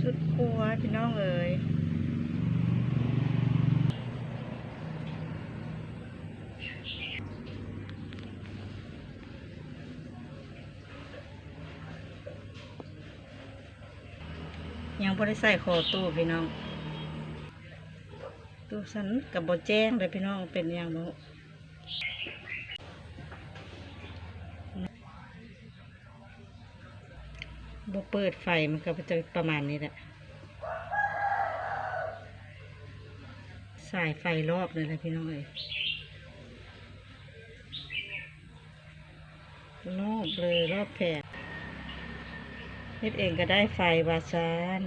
ชุดครัวพี่น้องเอ๋ยยังบ่ได้ใส่คอตู้พี่น้อง ตู้สันกับบอแจ้งเลยพี่น้องเป็นอย่างบ่ บเปิดไฟมันก็จะประมาณนี้แหละสายไฟรอบเลยนะพี่น้องเอ้ยรอบเลยรอบแผงเฮ็ดเองก็ได้ไฟวาซาน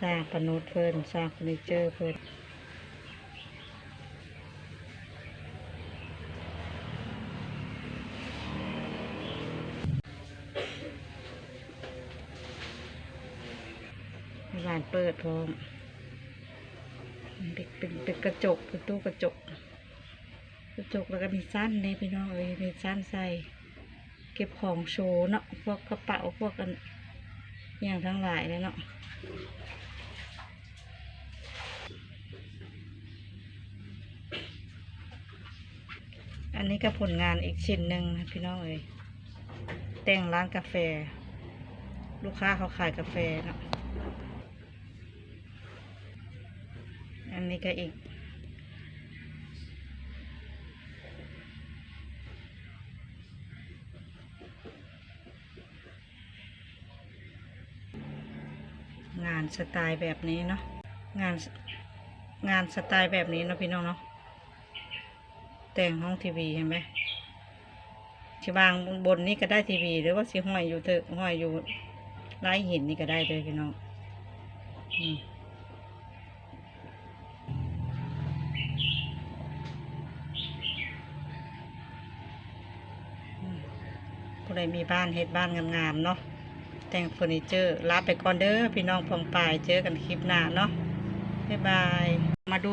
สร้างปนุษเพิ่นสร้างเฟอร์นิเจอร์เพิ่น ร้านเปิดพร้อมเป็นเป็นเป็นกระจกเป็นตู้กระจก กระจกแล้วก็มีสั้นเนี่ยพี่น้องเอ้ยมีสั้นใส่ เก็บของโชว์เนาะพวกกระเป๋าพวกกันอย่างทั้งหลายเลยเนาะอันนี้ก็ผลงานอีกชิ้นหนึ่งนะพี่น้องเอ้ยแต่งร้านกาแฟ ลูกค้าเขาขายกาแฟเนาะ อันนี้ก็อีก งานสไตล์แบบนี้เนาะงานงานสไตล์แบบนี้เนาะพี่น้องเนาะแต่งห้องทีวีเห็นไหมที่วางบนนี้ก็ได้ทีวีหรือว่าสิห้อยอยู่เถอะห้อยอยู่ไร้หินนี่ก็ได้เลยพี่น้องอืม ผู้ใดมีบ้านเฮ็ดบ้านงามๆเนาะแต่งเฟอร์นิเจอร์ลาไปก่อนเด้อพี่น้องพองปายเจอกันคลิปหน้าเนาะบ๊ายบายมาดู